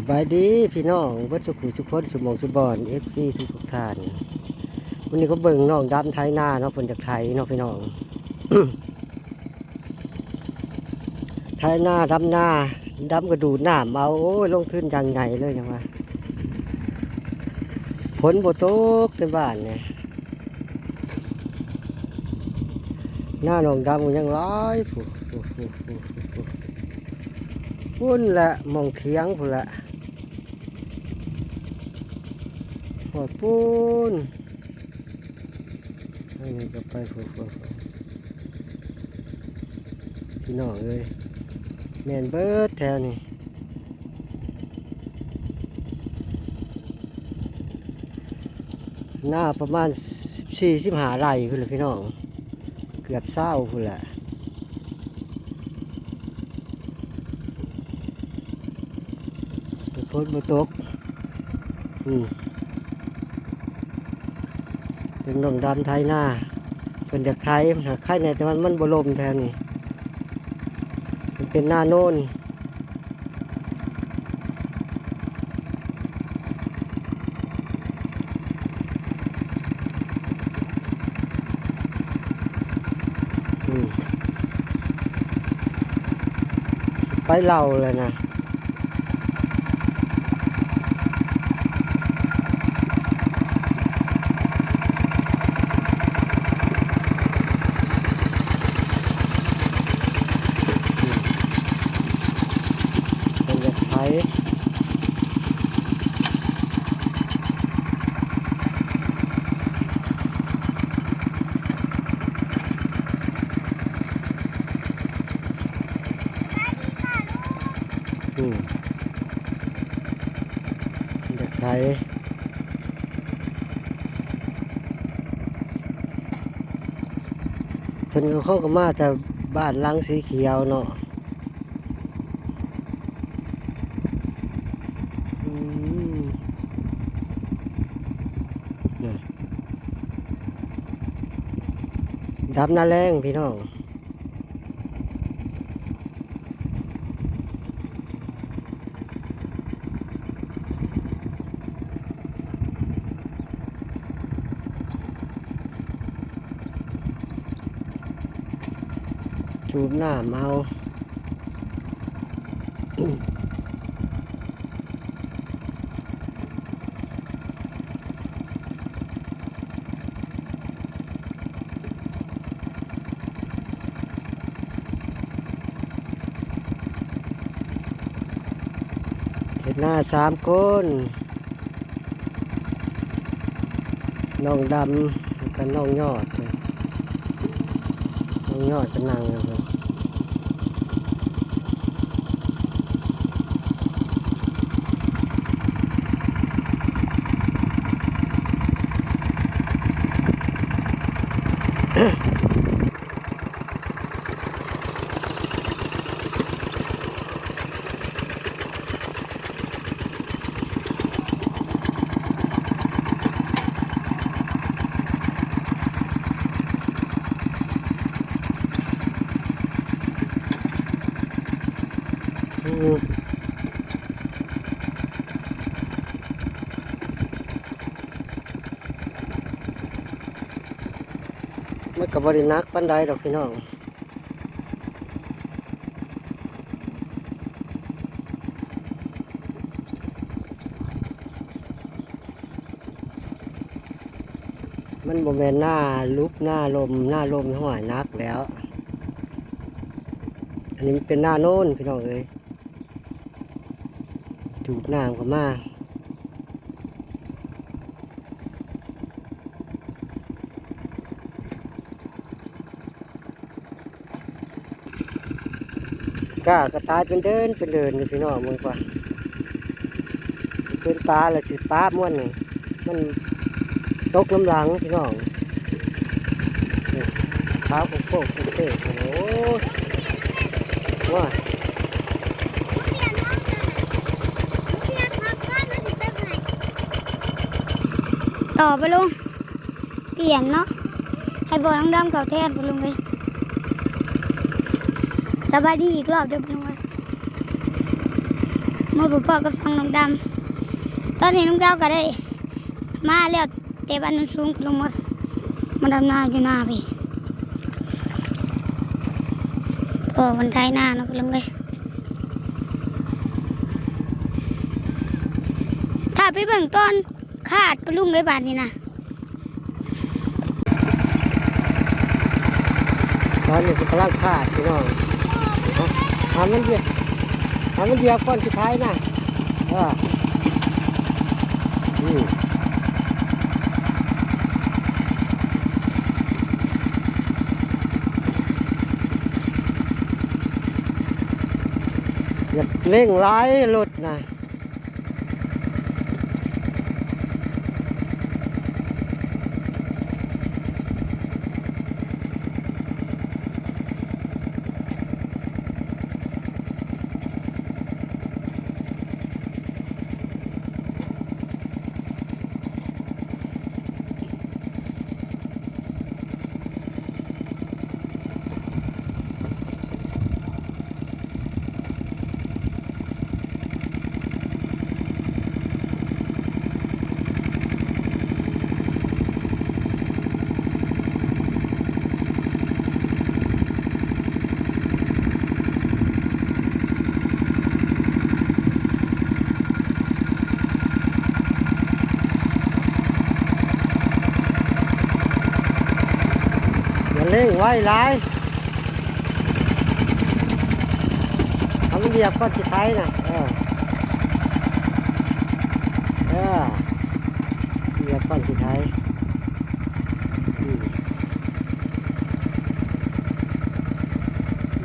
สบายดีพี่น้องวัดสุขุสุขนสุมองสุบอนเอฟซีทุกทุกท่านวันนี้ก็เบิ่งน้องดำไทยหน้าเนาะเพิ่นจากไทยเนาะพี่น้องไทยหน้าดำหน้าดำกระดูดหน้าเอาโอ้ยลงทุนย่างไงเลยยังว่าฝนบ่ตกในบ้านเนี่ยหน้าน้องดำก็ยังร้ายผู้พุ่นแหละมองเถียงพุ่นแหละ ปวดปูนอันนี้ก็ไปพุ่นพุ่นพุ่นพี่น้องเอ้ยแมนเบิร์ดแถวนี้หน้าประมาณสี่สิบหาไร่พุ่นแหละพี่น้อง เกือบเศร้าพุ่นแหละฝนบ่ตกอืม เป็นดงดำไทยหน้าเป็นจากไทยหาไข่ในแต่มันมันบลมแทนนี่มันเป็นหน้าโน่นไปเล่าเลยนะ เป็นแบบไทย อืมเป็นแบบไทยเพิ่นก็เข้าก็มาแต่บ้านลังสีเขียวเนาะเนี่ยดับหน้าแรงพี่น้อง จูบหน้าเมาเห็นหน้าสามคนน้องดำกับน้องยอดน้อ งยอดก็นั่งอยู่ครับอืมมัน กับบรินักปันใดดอกพี่น้องมันบ่แมนหน้าลุกหน้าลมหน้าลมห้อยนักแล้ว อันนี้เป็นหน้าโน้นพี่น้องเอ้ยดูดน้ำก็มากากระตายเป็นเดินเป็นเดินนี่พี่น้องมึงกว่าเป็นปลาละสิปลาม้วนนี่มันตกน้ำหลังพี่น้องนี่ขาวโค้งๆเต้โอ้โหว้าต่อไปลุงเปลี่ยนเนาะให้บอลน้องดำเขาแทนไปลุงเลย สบายดีอีกรอบเดี๋ยวไปลุงเลยมาพบพ่อกับสังน้องดำตอนนี้น้องดาวก็ได้ มาแล้วแต่บ้านสูงลงมามาดำนาอยู่หน้าพี่ก็วันท้ายหน้าเนาะลงเลยถ้าไปเบิ่งต้นขาดปลุงไอ้บาทนี่นะตอนนี้กำลังขาดพี่น้อง หามันเดียวหามันเดียวก่อนสุดท้ายนะเอออืมอย่าเร่งร้ายรถนะ เร่งไว้ร้ายทำเดียวก่อนสุดท้ายนะเออเออเดียวก่อนสุดท้าย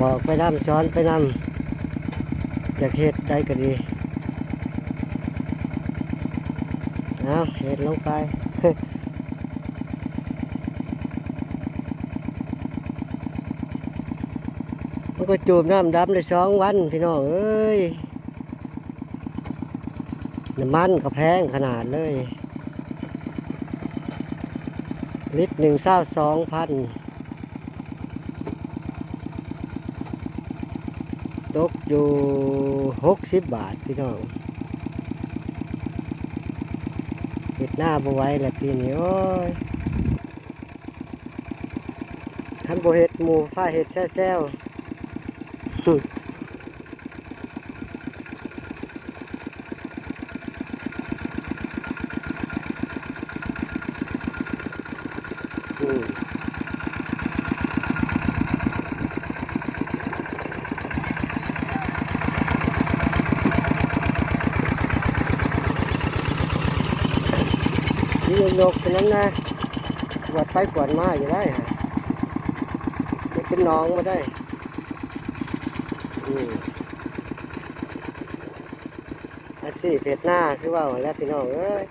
บอกไปนำสอนไปนำอยากเฮ็ดได้ก็ดีเอาเฮ็ดลงไป มัน ก็จูบน้ำดำได้สองวันพี่น้องเอ้ยน้ำมันก็แพงขนาดเลย ลิตรหนึ่งเศร้าสองพันตกอยู่หกสิบบาทพี่น้องเห็ดหน้าบไว้แหละปีนี้โอ้ยคันโบเห็ดหมูฟ้าเห็ดแซ่ๆ อืนี่ยกเป็นนั้นนะกวดไปกวดมาอยู่ได้ฮะมันเป็นน้องมาได้อืมอาชีพเพชรหน้าคือว่าแล้วพี่น้องเอ้ย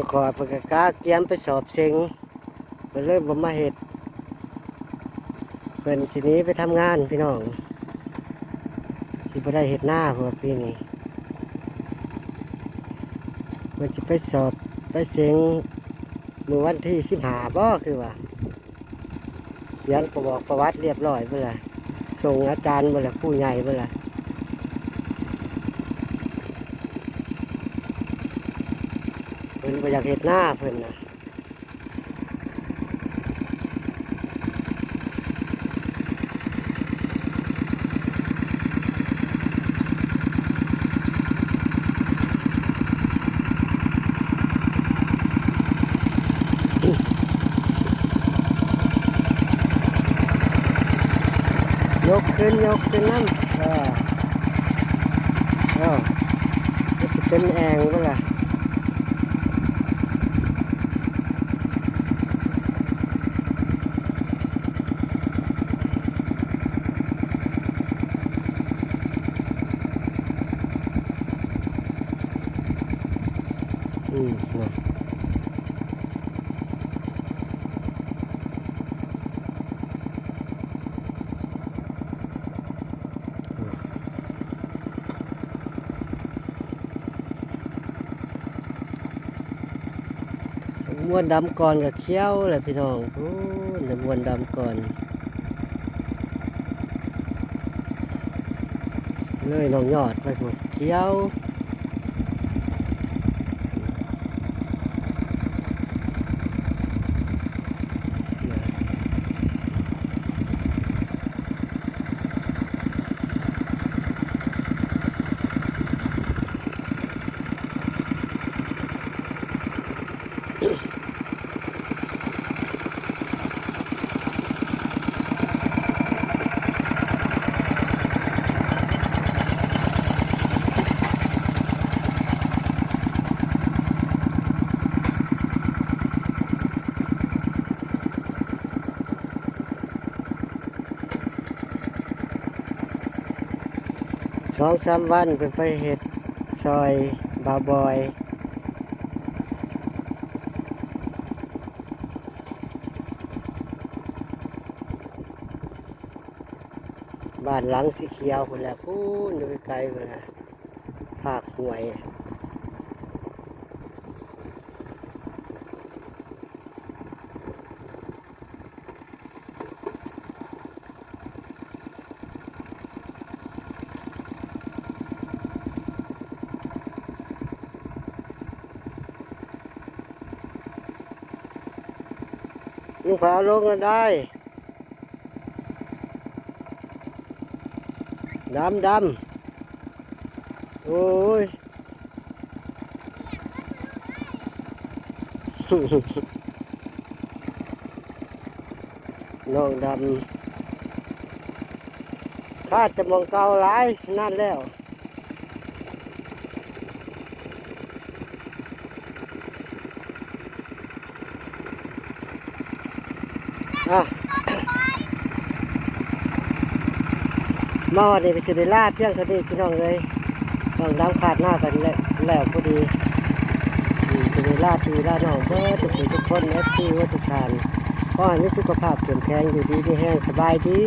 องขอปากกาเตรียมไปสอบเซ็งเพิ่นเลยบ่มาเฮ็ดเพิ่นสินี้ไปทำงานพี่น้อง สิบ่ได้เฮ็ดหน้าเพราะว่าปีนี้เพิ่นสิไปสอบไปเซ็งมื้อวันที่15บ่คือว่าเขียนประบอกประวัติเรียบร้อยเบิ่ล่ะส่งอาจารย์เบิ่ล่ะผู้ใหญ่เบิ่ล่ะ พิ่นบ่อยากเฮ็ดหน้าเพิ่นนะยกขึ้นยกขึ้นน้ำเออเออมันสิเป็นแองเปล่า ม้วนดำก่อนกับเขี้ยวเลยพี่น้องโอ้ยม้วนดำก่อน เลยน้องยอดไปพวกเขี้ยว สองสามวันเป็นไปเห็ดซอยบาวบอยบ้านหลังสีเขียวคนแหละพูนอยู่ไกลๆเลยภาคหวย ลุงขาลงก็ได้ ดำดำโอ้ยน้องดำข้าจะมองเกาหลายนั่นแล้ว อะมาวันนี้ไปสิได้ลาเพียงเท่านี้พี่น้องเลยต้องดำขาดหน้ากันแล้วแล้วพอดีอืมสิได้ลาพี่ลาน้องเพื่อทุกทุกคนเอฟซีว่าทุกท่านขอให้มีสุขภาพเข้มแข็งอยู่ดีมีแห้งสบายดี